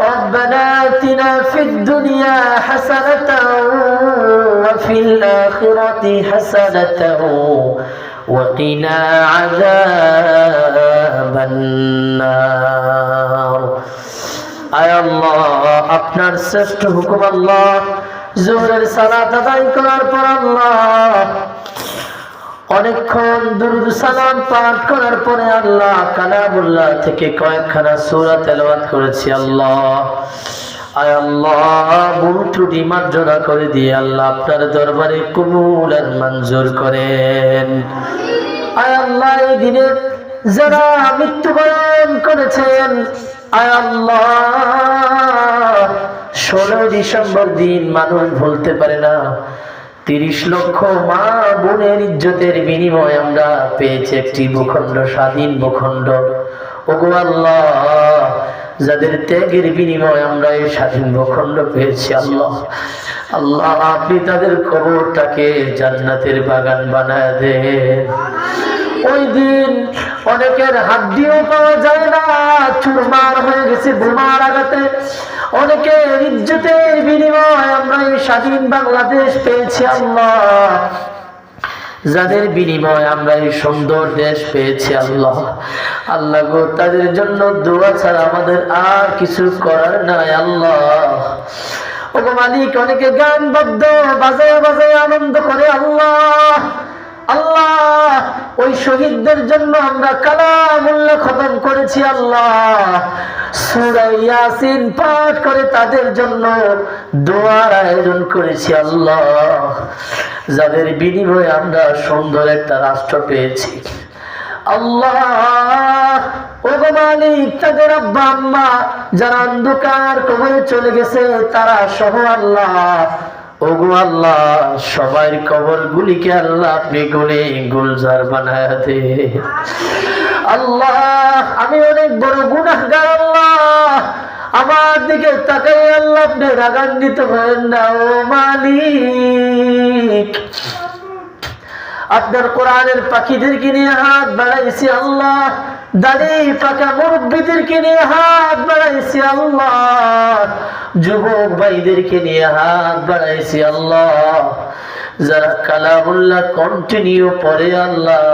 ربنا آتنا في الدنيا حسنة وفي الآخرة حسنة وقنا عذاب النار আয় আল্লাহ আপনার শ্রেষ্ঠ হুকুম আল্লাহ জোরের সালাত আদায় করার পর আল্লাহ অনেকক্ষণ দুরুদ সালাম পাঠ করার পরে আল্লাহ কালামুল্লাহ থেকে কয়েকখানা সূরা তেলাওয়াত করেছি, আল্লাহ। করে আল্লাহ আপনার দরবারে কবুল করেন। আল্লাহ যারা মৃত্যুবরণ করেছেন আল্লাহ ষোলো ডিসেম্বর দিন মানুষ ভুলতে পারে না। তিরিশ লক্ষ মা বোনের ইজ্জতের বিনিময় আমরা পেয়েছি একটি ভূখণ্ড, স্বাধীন ভূখণ্ড। ওগো আল্লাহ, যাদের ত্যাগের বিনিময় আমরা এই স্বাধীন ভূখণ্ড পেয়েছি, আল্লাহ। আল্লাহ, আপনি তাদের কবরটাকে জান্নাতের বাগান বানায় দেন। ওই দিন অনেকের হাড্ডিও পাওয়া যায় না, চুরমার হয়ে গেছে বোমার আঘাতে। অনেকের ইজ্জতের বিনিময় আমরা এই স্বাধীন বাংলাদেশ পেয়েছি আল্লাহ। যাদের বিনিময় আমরা এই সুন্দর দেশ পেয়েছি আল্লাহ। আল্লাহ গো, তাদের জন্য দোয়া ছাড়া আমাদের আর কিছু করার নাই আল্লাহ। ও মালিক, অনেকে গান বদ্ধ বাজায় বাজায় আনন্দ করে আল্লাহ। ওই শহীদদের জন্য আমরা কালামুল্লা খতম করেছি আল্লাহ। সূরা ইয়াসিন পাঠ করে তাদের জন্য দোয়ার আয়োজন করেছি আল্লাহ। যাদের বিনিময়ে আমরা সুন্দর একটা রাষ্ট্র পেয়েছি। আল্লাহ যারা অন্ধকার কবরে চলে গেছে, তারা সহ আল্লাহ। ওগো আল্লাহ সবাই কবর গুলিকে আল্লাহ আপনি গুনে গুলজার বানায় দে। আল্লাহ, আমি অনেক বড় গুনাহগার আল্লাহ। আমার দিকে তাকাই আল্লাহ, আপনি রাগান্বিত হবেন না, ও মালিক। আপনার কোরআনের পাখিদেরকে নিয়ে হাত বাড়াইছি আল্লাহ। দাড়ি হাত বাড়াইছি আল্লাহ, যুবক হাত বাড়াইছি আল্লাহ। যারা কালামুল্লাহ কন্টিনিউ পরে আল্লাহ,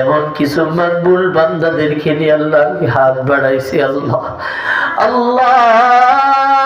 এমন কিছু মাকবুল বান্দাদেরকে নিয়ে আল্লাহ হাত বাড়াইছি আল্লাহ। আল্লাহ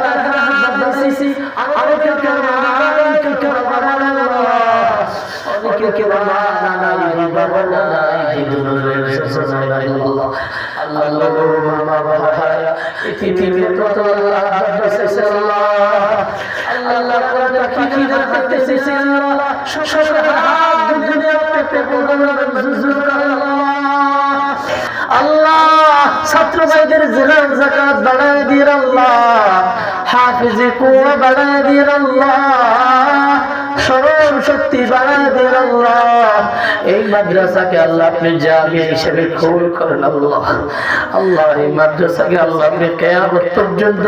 আল্লাহ ছাত্র ভাইদের জাকাত বাড়ায় দিয়ে আল্লাহ হাফিজে কুয়া বাড়ায় দিয়ে আল্লাহ স্মরণ শক্তি আল্লাহ এই মাদ্রাসাকে আল্লাহ আপনি হিসেবে কবুল করেন আল্লাহ। আল্লাহ এই মাদ্রাসাকে আল্লাহ আপনি কেয়ামত পর্যন্ত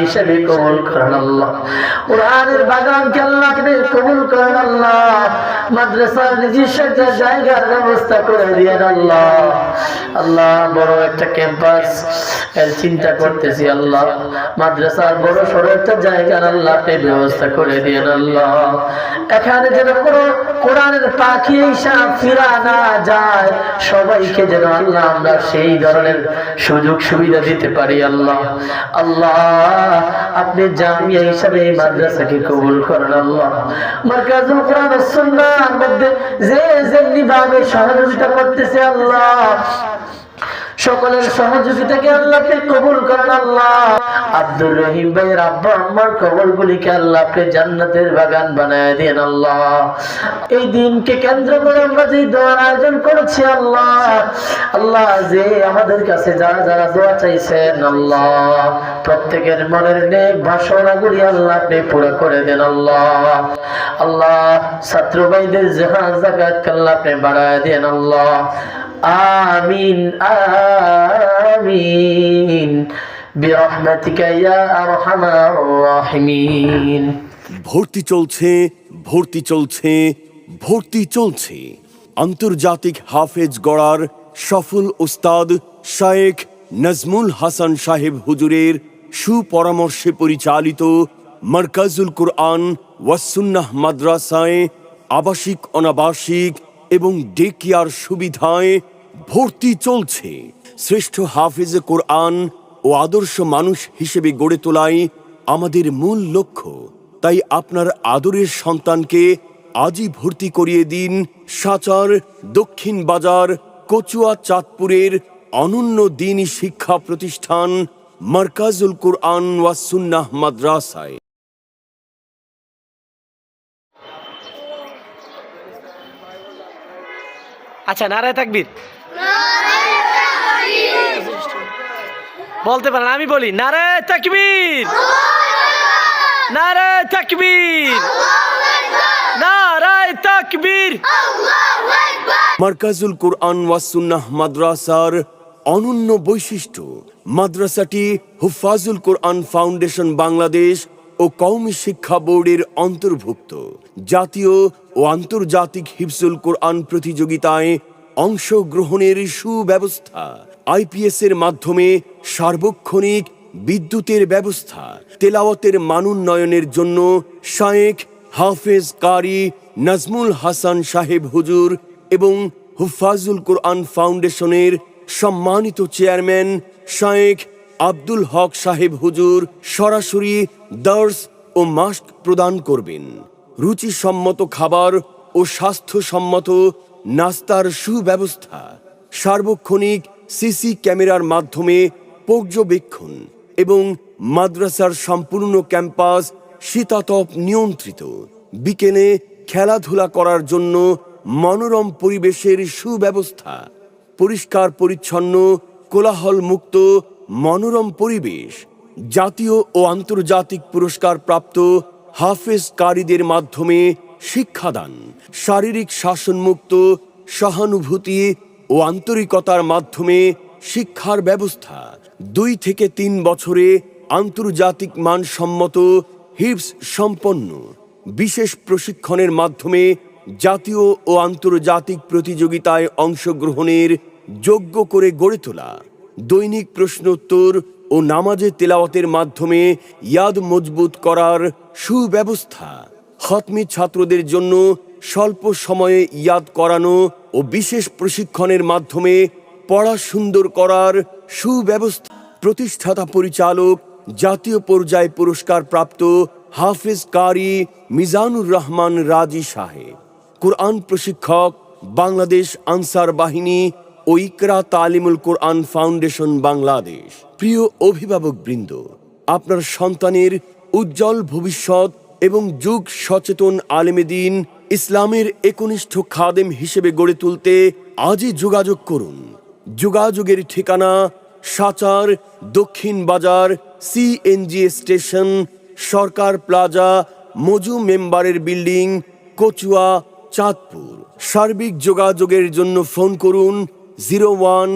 হিসেবে কবুল করেন আল্লাহ। কোরআনের বাগানকে আল্লাহ আপনি কবুল করেন আল্লাহ। মাদ্রাসার নিজস্ব একটা জায়গার ব্যবস্থা করে দিয়েন আল্লাহ। আল্লাহ, বড় একটা ক্যাম্পাস। চিন্তা করতেছি আল্লাহ। মাদ্রাসার বড় সড়ো একটা জায়গার আল্লাহ আপনি ব্যবস্থা করে দিয়েন আল্লাহ। এখানে যেন কোনো কোরআনের পাখি হিসাব ফিরা না যায়, সবাইকে যেন আল্লাহ আমরা সেই ধরনের সুযোগ সুবিধা দিতে পারি, আল্লাহ। আল্লাহ, আপনি জামিয়া হিসাবে এই মাদ্রাসাকে কবুল করেন, আল্লাহ। মার্কাজুল কোরআন সুন্নাহর মধ্যে যে যেমনি ভাবে সহযোগিতা করতেছে, আল্লাহ। সকলের সহযোগিতাকে আল্লাহ আপনি কবুল করেন আল্লাহ। আব্দুর রহিম ভাইয়ের আব্বা আম্মার কবর গুলিকে আল্লাহ আপনি জান্নাতের বাগান বানায় দেন আল্লাহ। এই দিনকে কেন্দ্র করে আমরা যে দোয়ার আয়োজন করেছি আল্লাহ আল্লাহ যে আমাদের কাছে যারা যারা দোয়া চাইছেন আল্লাহ, প্রত্যেকের মনের নেক বাসনাগুলি আল্লাহ আপনি পুরো করে দেন আল্লাহ। আল্লাহ, ছাত্র ভাইদের জাহাজ জাকাত আল্লাহ আপনি বাড়ায় দেন আল্লাহ। আমিন আমিন। বিরহমাতিকা ইয়া আরহামার রাহিমিন। ভর্তি চলছে ভর্তি চলছে ভর্তি চলছে। আন্তর্জাতিক হাফেজ গড়ার সফল উস্তাদ শায়েখ নাজমুল হাসান সাহেব হুজুরের সুপরামর্শে পরিচালিত মারকাজুল কুরআন ওয়াসুন্নাহ মাদ্রাসায় আবাসিক অনাবাসিক এবং ডেকিয়ার সুবিধায় ভর্তি চলছে। শ্রেষ্ঠ হাফেজে কোরআন ও আদর্শ মানুষ হিসেবে গড়ে তোলাই আমাদের মূল লক্ষ্য। তাই আপনার আদরের সন্তানকে আজই ভর্তি করিয়ে দিন সাচার দক্ষিণ বাজার কচুয়া চাঁদপুরের অনন্য দিনই শিক্ষা প্রতিষ্ঠান মার্কাজুল কুরআন ওয়াসুন্নাহ মাদ্রাসায়। আচ্ছা নারায় তাকবীর। বলতে পারেন, আমি বলি, নারায় তাকবীর। নারায় তাকবীর। নারায় তাকবীর। মার্কাজুল কুরআন ওয়াসুন্নাহ মাদ্রাসার অনন্য বৈশিষ্ট্য। মাদ্রাসাটি হুফাজুল কোরআন ফাউন্ডেশন বাংলাদেশ ও কওমি শিক্ষা বোর্ডের অন্তর্ভুক্ত। জাতীয় ও আন্তর্জাতিক হিফজুল কোরআন প্রতিযোগিতায় অংশগ্রহণের সুব্যবস্থা, আইপিএস এর মাধ্যমে সার্বক্ষণিক বিদ্যুতের ব্যবস্থা, তেলাওয়াতের মানোন্নয়নের জন্য শায়েখ হাফেজ কারি নাজমুল হাসান সাহেব হুজুর এবং হুফাজুল কোরআন ফাউন্ডেশনের সম্মানিত চেয়ারম্যান শায়েখ আব্দুল হক সাহেব হুজুর সরাসরি দার্স ও মাস্ক প্রদান করবেন। রুচিসম্মত খাবার ও স্বাস্থ্যসম্মত নাস্তার সুব্যবস্থা। সার্বক্ষণিক সিসি ক্যামেরার মাধ্যমে পর্যবেক্ষণ এবং মাদ্রাসার সম্পূর্ণ ক্যাম্পাস শীতাতপ নিয়ন্ত্রিত। বিকেলে খেলাধুলা করার জন্য মনোরম পরিবেশের সুব্যবস্থা। পরিষ্কার পরিচ্ছন্ন কোলাহল মুক্ত মনোরম পরিবেশ, জাতীয় ও আন্তর্জাতিক পুরস্কার প্রাপ্ত হাফেজ কারীদের মাধ্যমে শিক্ষাদান, শারীরিক শাসনমুক্ত, সহানুভূতি ও আন্তরিকতার মাধ্যমে শিক্ষার ব্যবস্থা, দুই থেকে তিন বছরে আন্তর্জাতিক মানসম্মত হিপস সম্পন্ন, বিশেষ প্রশিক্ষণের মাধ্যমে জাতীয় ও আন্তর্জাতিক প্রতিযোগিতায় অংশগ্রহণের যোগ্য করে গড়ে তোলা। দৈনিক প্রশ্নোত্তর ও নামাজে তেলাওয়াতের মাধ্যমে ইয়াদ মজবুত করার সুব্যবস্থা। হতমি ছাত্রদের জন্য স্বল্প সময়ে ইয়াদ করানো ও বিশেষ প্রশিক্ষণের মাধ্যমে পড়া সুন্দর করার সুব্যবস্থা। প্রতিষ্ঠাতা পরিচালক, জাতীয় পর্যায়ে পুরস্কার প্রাপ্ত হাফেজ কারি মিজানুর রহমান রাজি সাহেব। কোরআন প্রশিক্ষক, বাংলাদেশ আনসার বাহিনী ও ইকরা তালিমুল কোরআন ফাউন্ডেশন বাংলাদেশ। প্রিয় অভিভাবক বৃন্দ, আপনার সন্তানের উজ্জ্বল ভবিষ্যৎ এবং যুগ সচেতন আলেমেদিন ইসলামের একনিষ্ঠ খাদেম হিসেবে গড়ে তুলতে আজই যোগাযোগ করুন। যোগাযোগের ঠিকানা সাচার দক্ষিণ বাজার CNG station, Sarkar plaza, Moju মেম্বারের বিল্ডিং, কচুয়া, চাঁদপুর। সার্বিক যোগাযোগের জন্য ফোন করুন zero one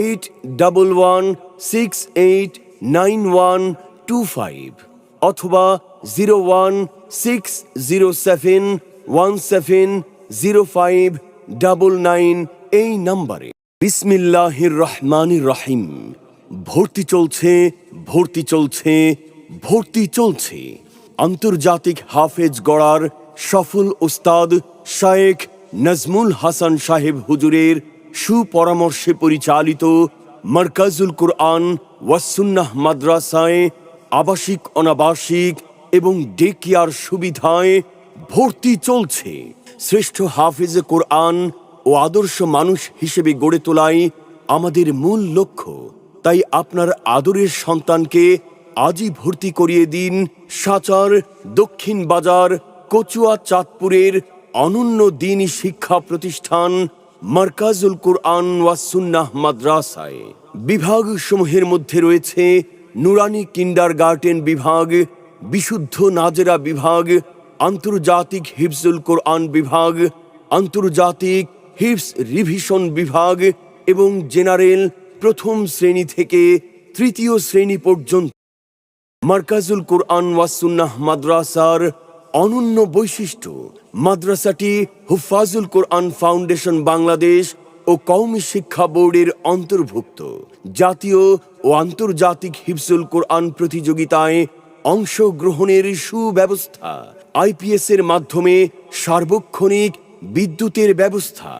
eight double one six eight nine one two five অথবা zero one six zero seven one seven zero five double nine এই নম্বরে। বিসমিল্লাহির রহমানির রহিম। ভর্তি চলছে ভর্তি চলছে ভর্তি চলছে। আন্তর্জাতিক হাফেজ গড়ার সফল ওস্তাদ শায়েখ নাজমুল হাসান সাহেব হুজুরের সুপরামর্শে পরিচালিত মার্কাজুল কুরআন ওয়াসুন্নাহ মাদ্রাসায় আবাসিক, অনাবাসিক এবং ডে কেয়ার সুবিধায় ভর্তি চলছে। শ্রেষ্ঠ হাফেজে কোরআন ও আদর্শ মানুষ হিসেবে গড়ে তোলাই আমাদের মূল লক্ষ্য। তাই আপনার আদরের সন্তানকে আজই ভর্তি করিয়ে দিন সাচার দক্ষিণ বাজার কচুয়া চাঁদপুরের অনন্য দিনী শিক্ষা প্রতিষ্ঠান মার্কাজুল কুরআন ওয়া সুন্নাহ মাদ্রাসায় বিভাগ সমূহের মধ্যে রয়েছে নুরানি কিন্ডার গার্ডেন বিভাগ, বিশুদ্ধ নাজেরা বিভাগ, আন্তর্জাতিক হিফজুল কোরআন বিভাগ, আন্তর্জাতিক হিফস রিভিশন বিভাগ এবং জেনারেল প্রথম শ্রেণি থেকে তৃতীয় শ্রেণি পর্যন্ত। মার্কাজুল কোরআন ওয়াসুন্নাহ মাদ্রাসার অনন্য বৈশিষ্ট্য, মাদ্রাসাটি হুফাজুল কোরআন ফাউন্ডেশন বাংলাদেশ ও কৌমি শিক্ষা বোর্ডের অন্তর্ভুক্ত। জাতীয় ও আন্তর্জাতিক হিফজুল কোরআন প্রতিযোগিতায় অংশগ্রহণের সুব্যবস্থা আইপিএস এর মাধ্যমে সার্বক্ষণিক বিদ্যুতের ব্যবস্থা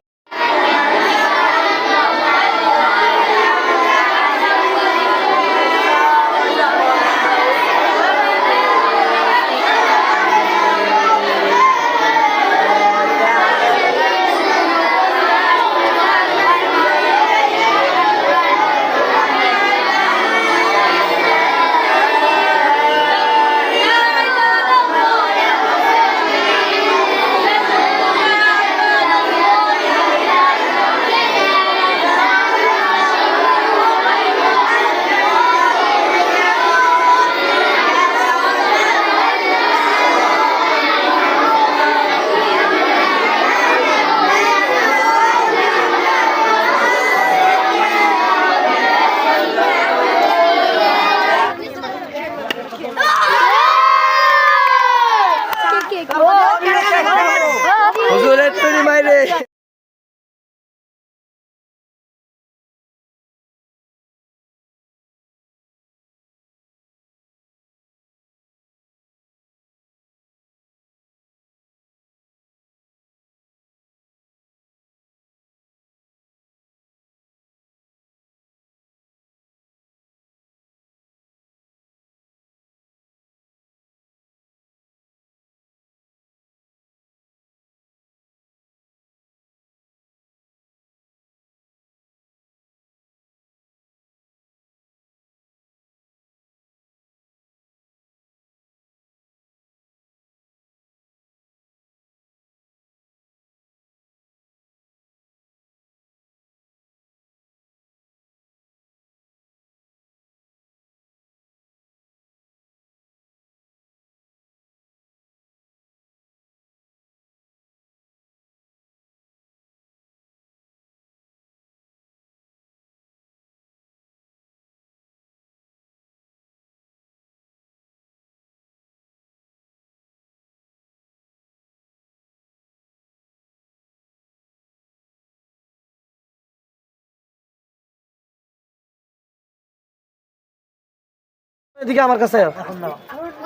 এদিকে আমার কাছে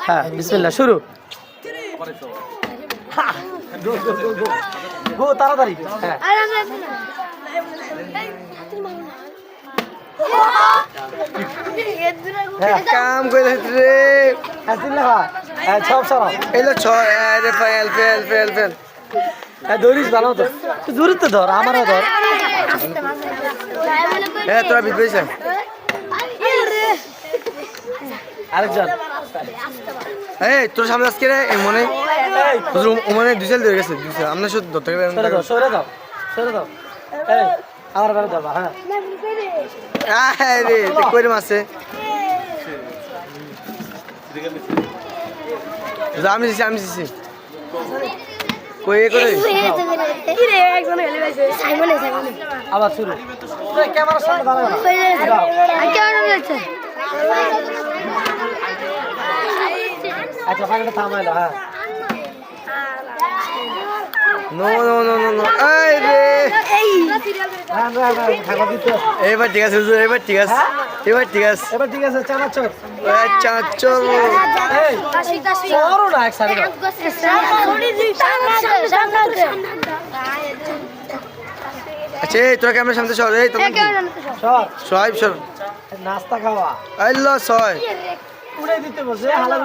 হ্যাঁ বিসমিল্লাহ শুরু। গো তাড়াতাড়ি। হ্যাঁ। হ্যাঁ কাম করে রে। হ্যাঁ হ্যাঁ সব সরাও। এলো ছয় আরে ফেল ফেল ফেল ফেল হ্যাঁ ধরিস ভালো তো জোরে তো ধর আমারও ধর। হ্যাঁ তোরা বিট পেয়েছে আরেকজন। এই তোর সামনে আজকে রে এই মনে মনে দুই সাল ধরে গেছে দুই সাল আমরা শুধু ধরতে গেলে সরে দাও সরে দাও সরে দাও এই আমার বারে দাও হ্যাঁ। আরে কইরে মাসে আমি দিছি আমি দিছি। কই এ করে? আবার শুরু। ক্যামেরার সামনে না আচ্ছা ফাঁকটা থামাইলো হ্যাঁ। No no no no no এই রে। হ্যাঁ হ্যাঁ হ্যাঁ খাগা দিতে এবার ঠিক আছে হুজুর এবার ঠিক আছে এবার ঠিক আছে। এবার ঠিক আছে আচ্ছা এই চোরও না এক সাইডে আচ্ছা এই তোরা ক্যামেরার সামনে সর এই তোমার সর সহাইব সর নাস্তা খাওয়া। আল্লাহ ছয়। উড়াই দিতে বসে হালা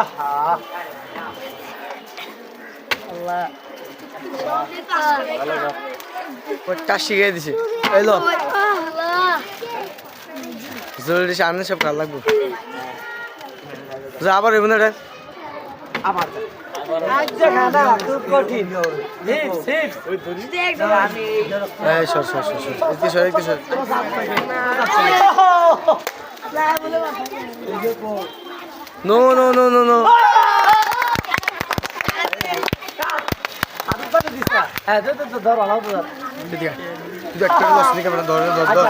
আহা। আল্লাহ। শিখিয়ে দিছে। এলো জরুরি সামনে সব কাল লাগবো। যা আবার এমন এটা no no no no no হ্যাঁ ধর ধর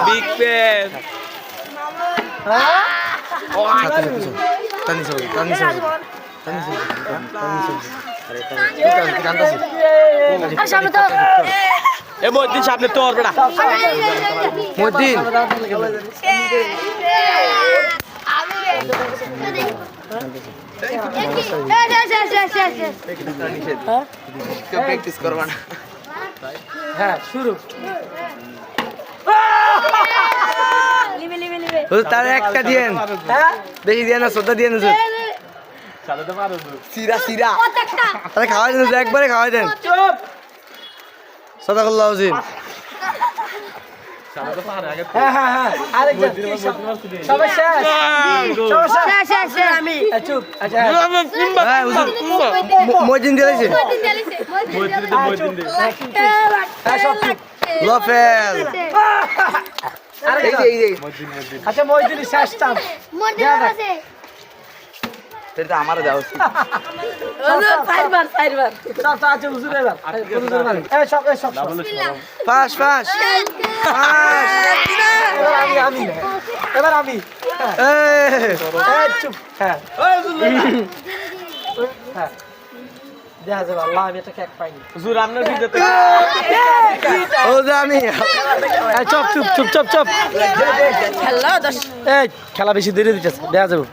বিগ সাথে সাথে টানি সর টানি সর এ মধ্যে সামনে তোর বেটা প্র্যাকটিস করবা না হ্যাঁ শুরু তার একটা দিয়েন হ্যাঁ বেশি দিয়ে না শ্রদ্ধা দিয়ে না হুজুর সিরা সিরা। আরে খাওয়াই দেন একবারে খাওয়াই দেন। চুপ। সদাকুল্লাহ হুজুর হ্যাঁ হ্যাঁ হ্যাঁ। চুপ। আচ্ছা মজিন দিয়েছে চুপ। চুপ। লফেল। আচ্ছা শেষ চার আছে সব। পাস পাস পাস এবার আমি আমি এবার আমি। হ্যাঁ। এই এই চুপ হ্যাঁ হ্যাঁ। দেখা যাবে আল্লাহ আমি একটা কেক পাইনি। হুজুর আপনার ভিডিওতে হুজুর আমি। এই চুপ চুপ চুপ চুপ চুপ। এই খেলা বেশি দেরি দিতেছে দেখা যাবে।